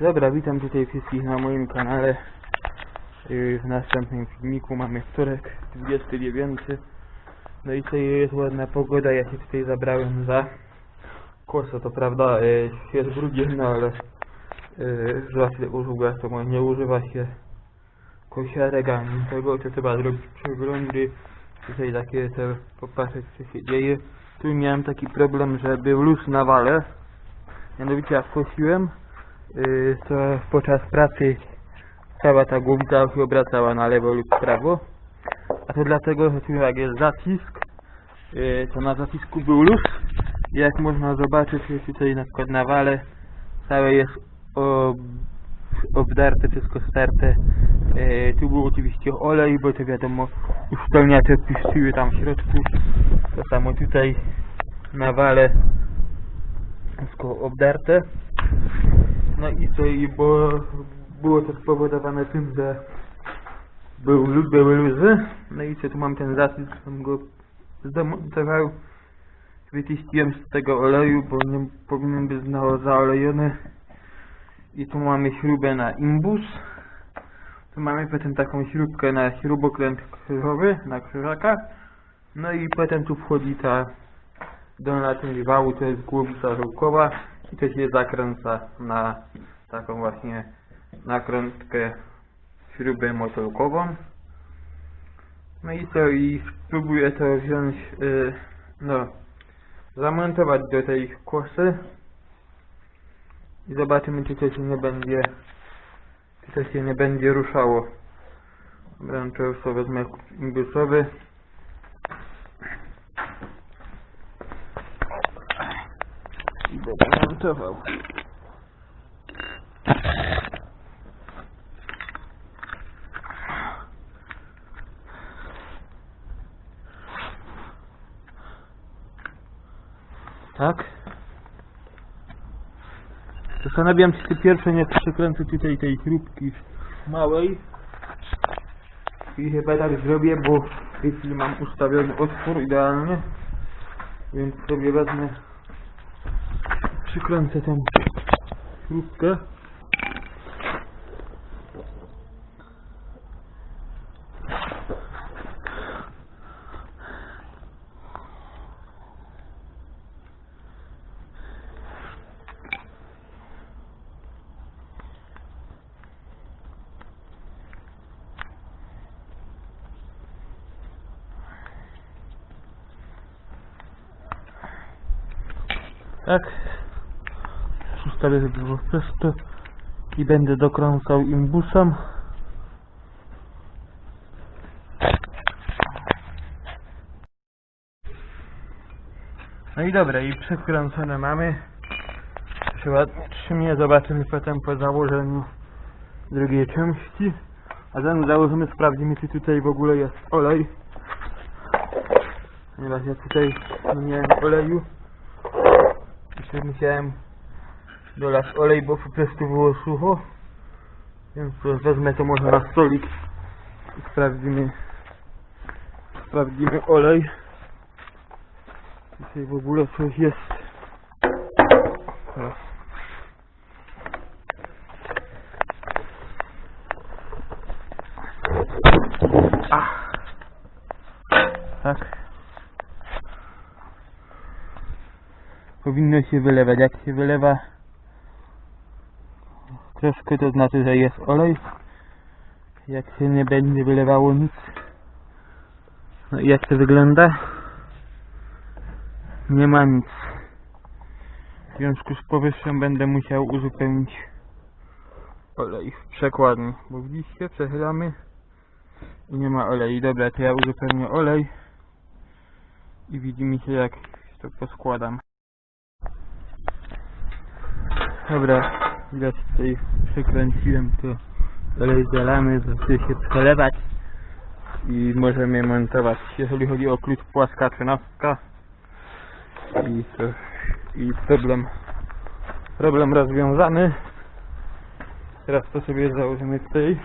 Dobra, witam tutaj wszystkich na moim kanale. Yy, W następnym filmiku mamy wtorek, 29. No i tutaj jest ładna pogoda, ja się tutaj zabrałem za kosę, to prawda, yy, jest brudzienno, ale yy, zawsze używa to nie używa się kosiarek ani tego, to trzeba zrobić przeglądy, tutaj takie te, popatrzeć co się dzieje. Tu miałem taki problem, że był luz na wale, mianowicie jak kosiłem, to podczas pracy cała ta głowica się obracała na lewo lub prawo. A to dlatego, że tu jak jest zacisk, yy, to na zacisku był luz. Jak można zobaczyć, tutaj na przykład na wale całe jest ob, obdarte, wszystko starte. Yy, tu był oczywiście olej, bo to wiadomo uszczelniacze puściły tam w środku. To samo tutaj na wale wszystko obdarte. No i co, i bo było to spowodowane tym, że był, były luzy. No i co, tu mam ten zacisk, som go zdemontował. Wyczyściłem z tego oleju, bo nie powinien być zaolejony. I tu mamy śrubę na imbus. Tu mamy potem taką śrubkę na śrubokręt krzyżowy, na krzyżakach. No i potem tu wchodzi ta dolna część wału, to jest głowica żółkowa i to się zakręca na taką właśnie nakrętkę śrubę motylkową. No i co, i spróbuję to wziąć, y, no, zamontować do tej kosy i zobaczymy, czy to się nie będzie, czy to się nie będzie ruszało. Już sobie wezmę imbusowy. Będę montował. Tak? Zastanawiam się, czy pierwsze nie przykręcę tutaj tej śrubki małej. I chyba tak zrobię, bo w tej chwili mam ustawiony otwór idealnie. Więc sobie wezmę, przykręcę tą śrubkę. Tak. Ustawię sobie po i będę dokrącał imbusem. No i dobra, i przekręcone mamy. Się ładnie trzymie, zobaczymy potem po założeniu drugiej części. A zanim założymy, sprawdzimy czy tutaj w ogóle jest olej. Ponieważ ja tutaj nie miałem oleju. Jeszcze musiałem dolać olej, bo po prostu było sucho. Więc to wezmę to może na stolik i sprawdzimy sprawdzimy olej. Tutaj w ogóle coś jest. Tak. powinno się wylewać. Jak się wylewa troszkę, to znaczy, że jest olej. Jak się nie będzie wylewało nic. No i jak to wygląda? Nie ma nic. W związku z powyższym będę musiał uzupełnić olej w przekładni. Bo widzicie, przechylamy i nie ma olei. Dobra, to ja uzupełnię olej i widzimy się jak to poskładam. Dobra, widać tutaj przekręciłem to olej zalamy, zacznie się przelewać i możemy montować. Jeżeli chodzi o klucz płaska trzynastka i to, i problem problem rozwiązany. Teraz to sobie założymy tutaj.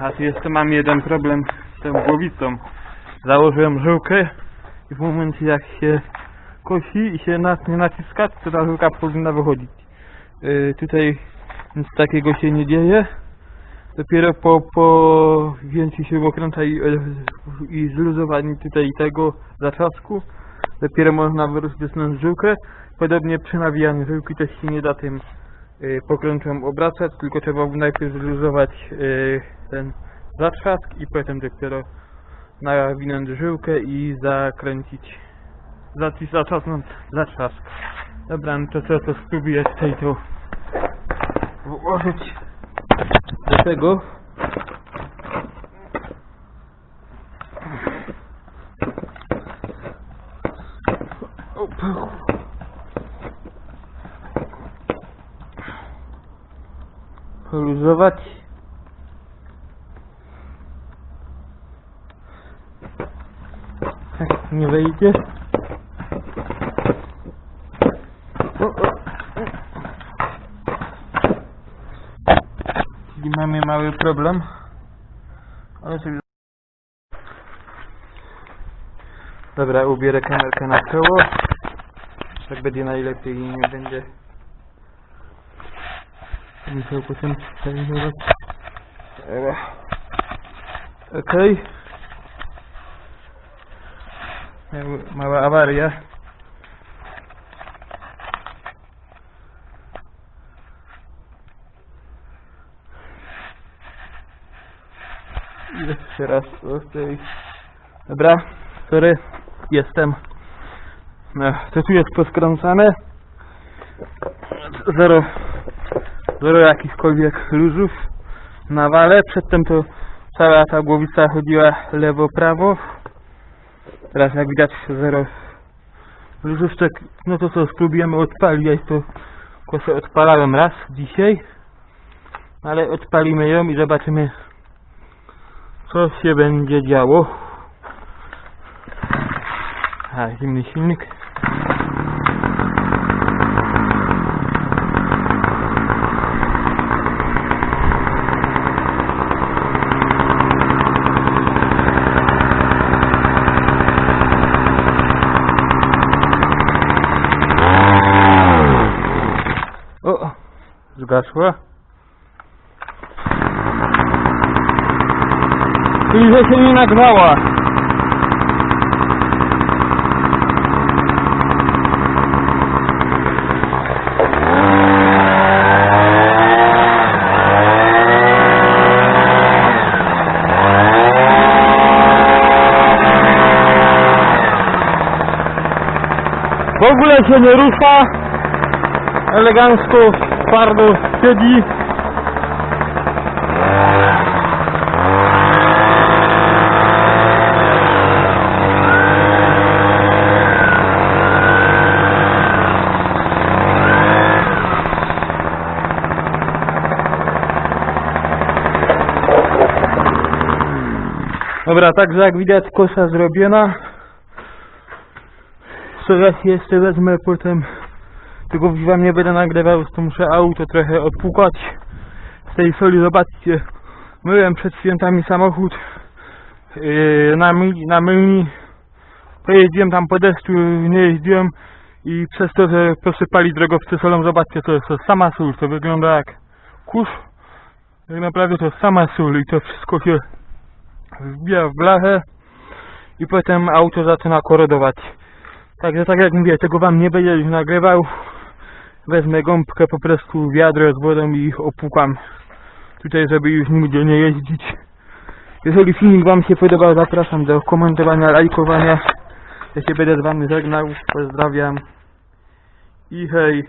A tu jeszcze mam jeden problem z tą głowicą. Założyłem żyłkę i w momencie jak się kosi i się nas nie naciska, to ta żyłka powinna wychodzić. Y, tutaj nic takiego się nie dzieje. Dopiero po, po wzięciu śrubokręta i, i zluzowaniu tutaj tego zatrzasku dopiero można rozcisnąć żyłkę. Podobnie przy nawijaniu żyłki też się nie da tym y, obracać, tylko trzeba najpierw zluzować y, ten zatrzask i potem dopiero nawinąć żyłkę i zakręcić, zacis, zatrzasnąć zatrzask. Dobra, no to co, to spróbuję tutaj to włożyć do tego. Opa. Poluzować. Tak, nie wejdzie. O, o. Czyli mamy mały problem. Ale sobie... Dobra, ubierę kamerkę na czoło. Tak będzie najlepiej i nie będzie musiał potem. Ewa. Okej. Miał- Mała awaria. I Jeszcze raz tutaj. Dobra, sorry, jestem. No, to tu jest poskręcane. Zero, zero jakichkolwiek luzów na wale. Przedtem to cała ta głowica chodziła lewo-prawo. Teraz jak widać zero luzówczek. No to co, spróbujemy odpalić. Ja to kosę odpalałem raz dzisiaj. Ale odpalimy ją i zobaczymy co się będzie działo. A, zimny silnik. O, zgasła. Czyli, że się nie nagrzała. W ogóle się nie rusza. Elegancko, twardo siedzi. Dobra, także jak widać kosa zrobiona. Co ja jeszcze wezmę potem tego wam nie będę nagrywał, to muszę auto trochę odpukać. Z tej soli, zobaczcie myłem przed świętami samochód yy, na, myl, na mylni pojeździłem tam po deszczu, nie jeździłem i przez to, że posypali drogowcy solą, zobaczcie to jest to sama sól, to wygląda jak kurz. Tak naprawdę to sama sól i to wszystko się wbija w blachę i potem auto zaczyna korodować. Także tak jak mówię, tego wam nie będę już nagrywał. Wezmę gąbkę po prostu wiadro z wodą i opłukam. Tutaj, żeby już nigdzie nie jeździć. Jeżeli filmik wam się podobał, zapraszam do komentowania, lajkowania. Ja się będę z wami żegnał. Pozdrawiam. I hej.